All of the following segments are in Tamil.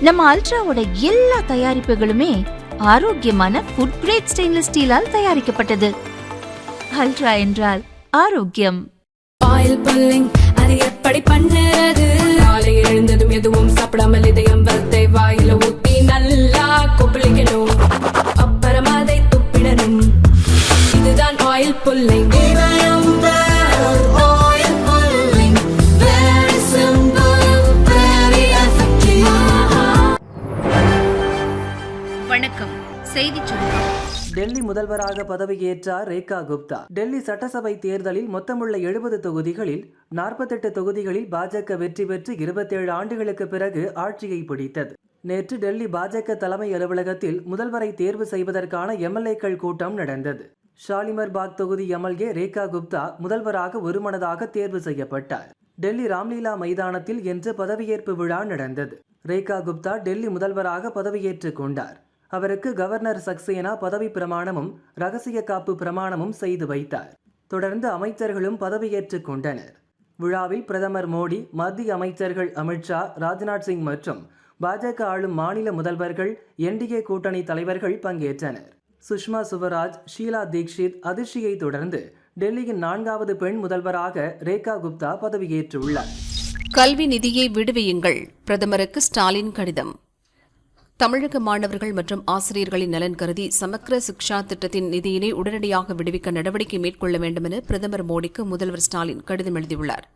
நம்ம அல்ட்ராவோட எல்லா தயாரிப்புகளுமே ஆரோக்கியமான ஃபுட் கிரேட் ஸ்டெயின்லெஸ் ஸ்டீலால் தயாரிக்கப்பட்டது. அல்ட்ரா என்றால் ஆரோக்கியம். ஆயில் புல்லிங் அது எப்படி பண்ணுறது? காலை எழுந்ததும் எதுவும் சாப்பிடாமல் இதயம் வளத்தை வணக்கம். செய்தி சுருக்கம் டெல்லி முதல்வராக பதவியேற்றார் ரேகா குப்தா. டெல்லி சட்டசபை தேர்தலில் மொத்தமுள்ள எழுபது தொகுதிகளில் நாற்பத்தெட்டு தொகுதிகளில் பாஜக வெற்றி பெற்று இருபத்தேழு ஆண்டுகளுக்கு பிறகு ஆட்சியை பிடித்தது. நேற்று டெல்லி பாஜக தலைமை அலுவலகத்தில் முதல்வரை தேர்வு செய்வதற்கான எம்எல்ஏக்கள் கூட்டம் நடந்தது. ஷாலிமர் பாக் தொகுதி எம்எல்ஏ ரேகா குப்தா முதல்வராக ஒருமனதாக தேர்வு செய்யப்பட்டார். டெல்லி ராம்லீலா மைதானத்தில் இன்று பதவியேற்பு விழா நடந்தது. ரேகா குப்தா டெல்லி முதல்வராக பதவியேற்றுக் கொண்டார். அவருக்கு கவர்னர் சக்சேனா பதவி பிரமாணமும் ரகசிய காப்பு பிரமாணமும் செய்து வைத்தார். தொடர்ந்து அமைச்சர்களும் பதவியேற்றுக் கொண்டனர். விழாவில் பிரதமர் மோடி மத்திய அமைச்சர்கள் அமித்ஷா ராஜ்நாத் சிங் மற்றும் பாஜக ஆளும் மாநில முதல்வர்கள் என்டிஏ கூட்டணி தலைவர்கள் பங்கேற்றனர். சுஷ்மா சுவராஜ் ஷீலா தீக்ஷித் அதிர்ச்சியை தொடர்ந்து டெல்லியின் நான்காவது பெண் முதல்வராக ரேகா குப்தா பதவியேற்றுள்ளார். கல்வி நிதியை விடுவியுங்கள். பிரதமருக்கு ஸ்டாலின் கடிதம். தமிழக மாணவர்கள் மற்றும் ஆசிரியர்களின் நலன் கருதி சமக்ர சிக்ஷா திட்டத்தின் நிதியினை உடனடியாக விடுவிக்க நடவடிக்கை மேற்கொள்ள வேண்டும் என பிரதமர் மோடிக்கு முதல்வர் ஸ்டாலின் கடிதம் எழுதியுள்ளார்.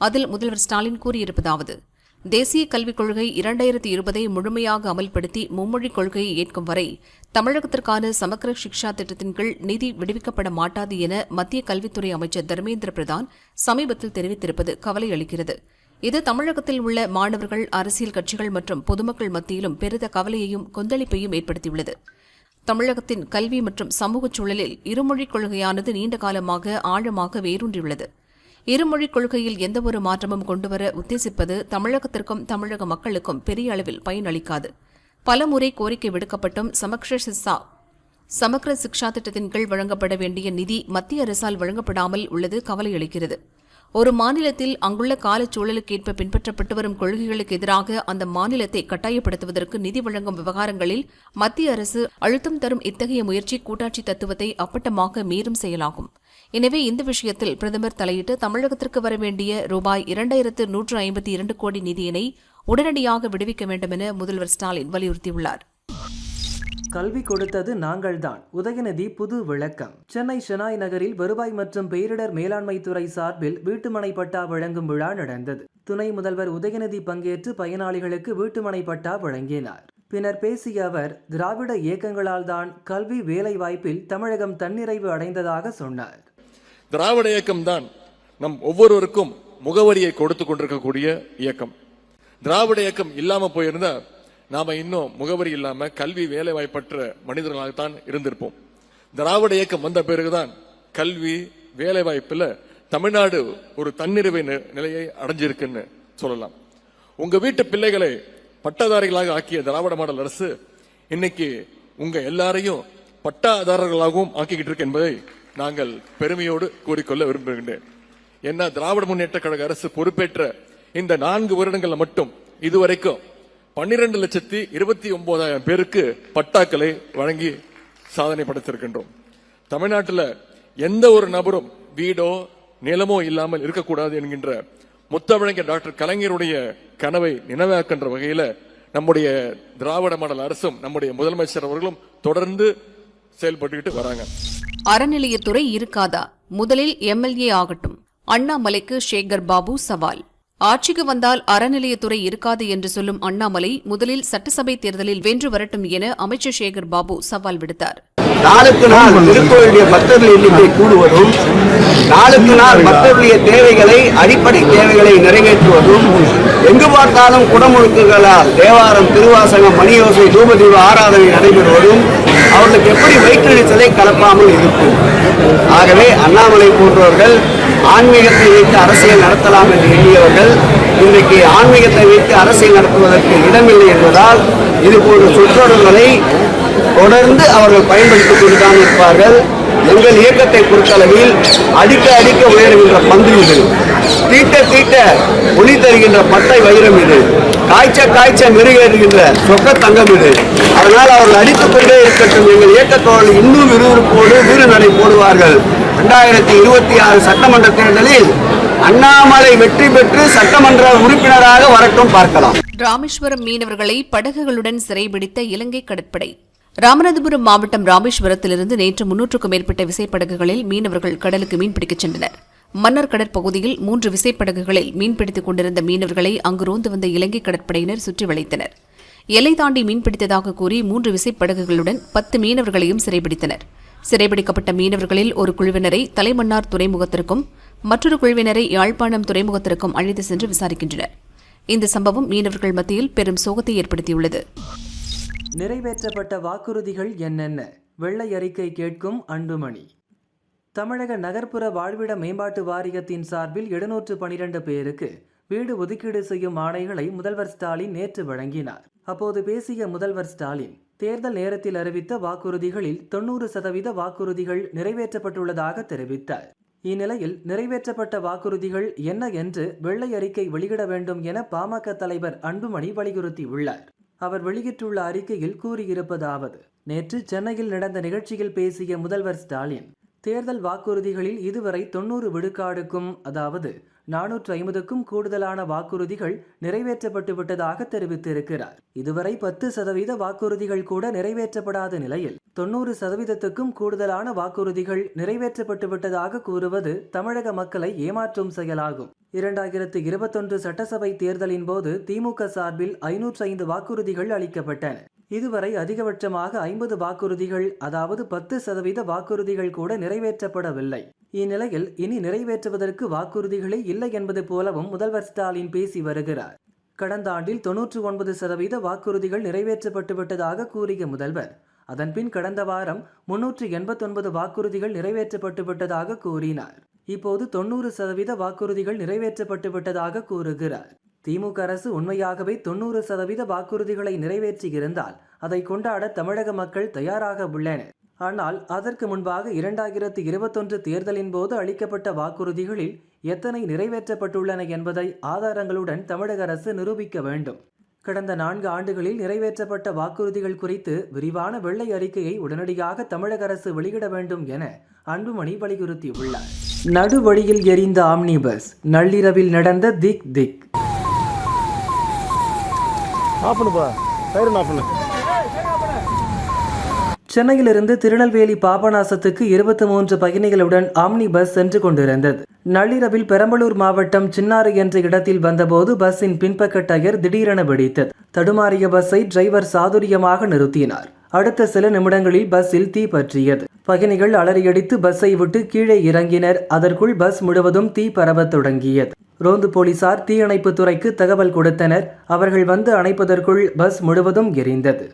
அதில் முதல்வர் ஸ்டாலின் கூறியிருப்பதாவது தேசிய கல்விக் கொள்கை இரண்டாயிரத்தி இருபதை முழுமையாக அமல்படுத்தி மும்மொழிக் கொள்கையை ஏற்கும் வரை தமிழகத்திற்கான சமக்ர சிக்ஷா திட்டத்தின் கீழ் நிதி விடுவிக்கப்பட மாட்டாது என மத்திய கல்வித்துறை அமைச்சர் தர்மேந்திர பிரதான் சமீபத்தில் தெரிவித்திருப்பது கவலை அளிக்கிறது இது தமிழகத்தில் உள்ள மாணவர்கள் அரசியல் கட்சிகள் மற்றும் பொதுமக்கள் மத்தியிலும் பெரித கவலையையும் கொந்தளிப்பையும் ஏற்படுத்தியுள்ளது. தமிழகத்தின் கல்வி மற்றும் சமூகச் சூழலில் இருமொழிக் கொள்கையானது நீண்ட காலமாக ஆழமாக வேரூன்றியுள்ளது. இருமொழிக் கொள்கையில் எந்தவொரு மாற்றமும் கொண்டுவர உத்தேசிப்பது தமிழகத்திற்கும் தமிழக மக்களுக்கும் பெரிய அளவில் பயனளிக்காது. பலமுறை கோரிக்கை விடுக்கப்பட்டும் சமக்ஷ சிஸ்ஸா சமக்ர சிக்ஷா திட்டத்தின் கீழ் வழங்கப்பட வேண்டிய நிதி மத்திய அரசால் வழங்கப்படாமல் உள்ளது கவலையளிக்கிறது. ஒரு மாநிலத்தில் அங்குள்ள காலச்சூழலுக்கேற்ப பின்பற்றப்பட்டு வரும் கொள்கைகளுக்கு எதிராக அந்த மாநிலத்தை கட்டாயப்படுத்துவதற்கு நிதி வழங்கும் விவகாரங்களில் மத்திய அரசு அழுத்தம் தரும் இத்தகைய முயற்சி கூட்டாட்சி தத்துவத்தை அப்பட்டமாக மீறும் செயலாகும். எனவே இந்த விஷயத்தில் பிரதமர் தலையிட்டு தமிழகத்திற்கு வர வேண்டிய ரூபாய் இரண்டாயிரத்து நூற்று ஐம்பத்தி இரண்டு கோடி நிதியினை உடனடியாக விடுவிக்க வேண்டும் என முதல்வர் ஸ்டாலின் வலியுறுத்தியுள்ளார். கல்வி கொடுத்தது நாங்கள்தான். உதயநிதி புது விளக்கம். சென்னை ஷெனாய் நகரில் வருவாய் மற்றும் பேரிடர் மேலாண்மை துறை சார்பில் வீட்டுமனை பட்டா வழங்கும் விழா நடந்தது. துணை முதல்வர் உதயநிதி பங்கேற்று பயனாளிகளுக்கு வீட்டுமனை பட்டா வழங்கினார். பின்னர் பேசிய அவர் திராவிட இயக்கங்களால் தான் கல்வி வேலை வாய்ப்பில் தமிழகம் தன்னிறைவு அடைந்ததாக சொன்னார். திராவிட இயக்கம் தான் நம் ஒவ்வொருவருக்கும் முகவரியை கொடுத்து கொண்டிருக்கக்கூடிய இயக்கம். திராவிட இயக்கம் இல்லாம போயிருந்தா நாம் இன்னும் முகவரி இல்லாமல் கல்வி வேலை வாய்ப்பற்ற மனிதர்களாகத்தான் இருந்திருப்போம். திராவிட இயக்கம் வந்த பிறகுதான் கல்வி வேலைவாய்ப்பில் தமிழ்நாடு ஒரு தன்னிறைவு நிலையை அடைஞ்சிருக்குன்னு சொல்லலாம். உங்கள் வீட்டு பிள்ளைகளை பட்டதாரிகளாக ஆக்கிய திராவிட மாடல் அரசு இன்னைக்கு உங்கள் எல்லாரையும் பட்டாதாரர்களாகவும் ஆக்கிக்கிட்டு இருக்கு என்பதை நாங்கள் பெருமையோடு கூறிக்கொள்ள விரும்புகின்றேன். ஏன்னா திராவிட முன்னேற்ற கழக அரசு பொறுப்பேற்ற இந்த நான்கு வருடங்களில் மட்டும் இதுவரைக்கும் பன்னிரண்டு லட்சத்தி இருபத்தி ஒன்பதாயிரம் பேருக்கு பட்டாக்களை வழங்கி சாதனை படைத்திருக்கின்றோம். தமிழ்நாட்டில் எந்த ஒரு நபரும் வீடோ நிலமோ இல்லாமல் இருக்கக்கூடாது என்கின்ற முத்தமிழங்கர் டாக்டர் கலைஞருடைய கனவை நினைவாக்கின்ற வகையில நம்முடைய திராவிட மாடல் அரசும் நம்முடைய முதலமைச்சர் அவர்களும் தொடர்ந்து செயல்பட்டுக்கிட்டு வராங்க. அறநிலையத்துறை இருக்காதா? முதலில் எம்எல்ஏ ஆகட்டும். அண்ணாமலைக்கு சேகர் பாபு சவால். ஆட்சிக்கு வந்தால் அறநிலையத்துறை இருக்காது என்று சொல்லும் அண்ணாமலை முதலில் சட்டசபை தேர்தலில் வென்று வரட்டும் என அமைச்சர் சேகர் பாபு சவால் விடுத்தார். நாளுக்கு நாள் திருக்கோயிலுடைய பக்தர்கள் எண்ணிக்கை கூடுவதும் நாளுக்கு நாள் பக்தர்களுடைய தேவைகளை அடிப்படை தேவைகளை நிறைவேற்றுவதும் எங்கு பார்த்தாலும் குடமுழுக்குகளால் தேவாரம் திருவாசகம் மணியோசை தூபதீப ஆராதனை நடைபெறுவதும் அவர்களுக்கு எப்படி வயிற்றுச்சலை கலப்பாமல் இருக்கும்? ஆகவே அண்ணாமலை போன்றவர்கள் ஆன்மீகத்தை வைத்து அரசியல் நடத்தலாம் என்று எண்ணியவர்கள் இன்றைக்கு ஆன்மீகத்தை வைத்து அரசியல் நடத்துவதற்கு இடமில்லை என்பதால் இது போன்ற சொற்றொடர்களை தொடர்ந்து அவர்கள் பயன்படுத்திக் கொண்டுதான் இருப்பார்கள். எங்கள் இயக்கத்தை பொறுத்தளவில் அடிக்க அடிக்க உயருகின்ற பந்து இது. தீட்ட தீட்ட ஒளி தருகின்ற பட்டை வைரம் இது. காய்ச்ச காய்ச்ச மெருகேறுகின்ற சொக்க தங்கம் இது. அதனால் அவர்கள் அடித்துக் கொண்டே இருக்கட்டும். எங்கள் இயக்கத்தோடு இன்னும் விறுவிறுப்போடு வீறு நடை போடுவார்கள். ரெண்டாயிரத்தி இருபத்தி ஆறு சட்டமன்ற தேர்தலில் அண்ணாமலை வெற்றி பெற்று சட்டமன்ற உறுப்பினராக வரட்டும் பார்க்கலாம். ராமேஸ்வரம் மீனவர்களை படகுகளுடன் சிறைபிடித்த இலங்கை கடற்படை. ராமநாதபுரம் மாவட்டம் ராமேஸ்வரத்திலிருந்து நேற்று முன்னூற்றுக்கும் மேற்பட்ட விசைப்படகுகளில் மீனவர்கள் கடலுக்கு மீன்பிடிக்கச் சென்றனர். மன்னர் கடற்பகுதியில் மூன்று விசைப்படகுகளில் மீன்பிடித்துக் கொண்டிருந்த மீனவர்களை அங்கு ரோந்து வந்த இலங்கை கடற்படையினர் சுற்றி வளைத்தனர். எல்லை தாண்டி மீன்பிடித்ததாக கூறி மூன்று விசைப்படகுகளுடன் பத்து மீனவர்களையும் சிறைபிடித்தனர். சிறைபிடிக்கப்பட்ட மீனவர்களில் ஒரு குழுவினரை தலைமன்னார் துறைமுகத்திற்கும் மற்றொரு குழுவினரை யாழ்ப்பாணம் துறைமுகத்திற்கும் அழைத்து சென்று விசாரிக்கின்றனர். இந்த சம்பவம் மீனவர்கள் மத்தியில் பெரும் சோகத்தை ஏற்படுத்தியுள்ளது. நிறைவேற்றப்பட்ட வாக்குறுதிகள் என்னென்ன? வெள்ளை அறிக்கை கேட்கும் அன்புமணி. தமிழக நகர்ப்புற வாழ்விட மேம்பாட்டு வாரியத்தின் சார்பில் எழுநூற்று பனிரெண்டு பேருக்கு வீடு ஒதுக்கீடு செய்யும் ஆணைகளை முதல்வர் ஸ்டாலின் நேற்று வழங்கினார். அப்போது பேசிய முதல்வர் ஸ்டாலின் தேர்தல் நேரத்தில் அறிவித்த வாக்குறுதிகளில் தொண்ணூறு சதவீத வாக்குறுதிகள் நிறைவேற்றப்பட்டுள்ளதாக தெரிவித்தார். இந்நிலையில் நிறைவேற்றப்பட்ட வாக்குறுதிகள் என்ன என்று வெள்ளை அறிக்கை வெளியிட வேண்டும் என பாமக தலைவர் அன்புமணி வலியுறுத்தியுள்ளார். அவர் வெளியிட்டுள்ள அறிக்கையில் கூறியிருப்பதாவது நேற்று சென்னையில் நடந்த நிகழ்ச்சியில் பேசிய முதல்வர் ஸ்டாலின் தேர்தல் வாக்குறுதிகளில் இதுவரை தொண்ணூறு விழுக்காடுக்கும் அதாவது நானூற்று ஐம்பதுக்கும் கூடுதலான வாக்குறுதிகள் நிறைவேற்றப்பட்டு விட்டதாக தெரிவித்திருக்கிறார். இதுவரை பத்து சதவீத வாக்குறுதிகள் கூட நிறைவேற்றப்படாத நிலையில் தொண்ணூறு சதவீதத்துக்கும் கூடுதலான வாக்குறுதிகள் நிறைவேற்றப்பட்டு விட்டதாக கூறுவது தமிழக மக்களை ஏமாற்றும் செயலாகும். இரண்டாயிரத்து இருபத்தொன்று சட்டசபை தேர்தலின் போது திமுக சார்பில் ஐநூற்று ஐந்து வாக்குறுதிகள் அளிக்கப்பட்டன. இதுவரை அதிகபட்சமாக ஐம்பது வாக்குறுதிகள் அதாவது பத்து சதவீத வாக்குறுதிகள் கூட நிறைவேற்றப்படவில்லை. இந்நிலையில் இனி நிறைவேற்றுவதற்கு வாக்குறுதிகளே இல்லை என்பது போலவும் முதல்வர் ஸ்டாலின் பேசி வருகிறார். கடந்த ஆண்டில் தொன்னூற்று ஒன்பது சதவீத வாக்குறுதிகள் நிறைவேற்றப்பட்டுவிட்டதாக கூறிய முதல்வர் அதன்பின் கடந்த வாரம் முன்னூற்று எண்பத்தொன்பது வாக்குறுதிகள் நிறைவேற்றப்பட்டுவிட்டதாக கூறினார். இப்போது தொண்ணூறு சதவீத வாக்குறுதிகள் நிறைவேற்றப்பட்டுவிட்டதாக கூறுகிறார். திமுக அரசு உண்மையாகவே தொண்ணூறு சதவீத வாக்குறுதிகளை நிறைவேற்றியிருந்தால் அதை கொண்டாட தமிழக மக்கள் தயாராக உள்ளனர். ஆனால் அதற்கு முன்பாக இரண்டாயிரத்து இருபத்தொன்று தேர்தலின் போது அளிக்கப்பட்ட வாக்குறுதிகளில் எத்தனை நிறைவேற்றப்பட்டுள்ளன என்பதை ஆதாரங்களுடன் தமிழக அரசு நிரூபிக்க வேண்டும். கடந்த நான்கு ஆண்டுகளில் நிறைவேற்றப்பட்ட வாக்குறுதிகள் குறித்து விரிவான வெள்ளை அறிக்கையை உடனடியாக தமிழக அரசு வெளியிட வேண்டும் என அன்புமணி வலியுறுத்தியுள்ளார். நடுவழியில் எரிந்த ஆம்னி பஸ் நள்ளிரவில் நடந்த திக் திக். ஆஃப் பண்ணுப்பா சைரன் ஆஃப் பண்ணு. சென்னையிலிருந்து திருநெல்வேலி பாபநாசத்துக்கு இருபத்தி மூன்று பயணிகளுடன் ஆம்னி பஸ் சென்று கொண்டிருந்தது. நள்ளிரவில் பெரம்பலூர் மாவட்டம் சின்னாறு என்ற இடத்தில் வந்தபோது பஸ்ஸின் பின்பக்க டயர் திடீரென வெடித்தது. தடுமாறிய பஸ்ஸை டிரைவர் சாதுரியமாக நிறுத்தினார். அடுத்த சில நிமிடங்களில் பஸ்ஸில் தீ பற்றியது. பயணிகள் அலறியடித்து பஸ்ஸை விட்டு கீழே இறங்கினர். அதற்குள் பஸ் முழுவதும் தீ பரவத் தொடங்கியது. ரோந்து போலீசார் தீயணைப்பு துறைக்கு தகவல் கொடுத்தனர். அவர்கள் வந்து அணைப்பதற்குள் பஸ் முழுவதும் எரிந்தது.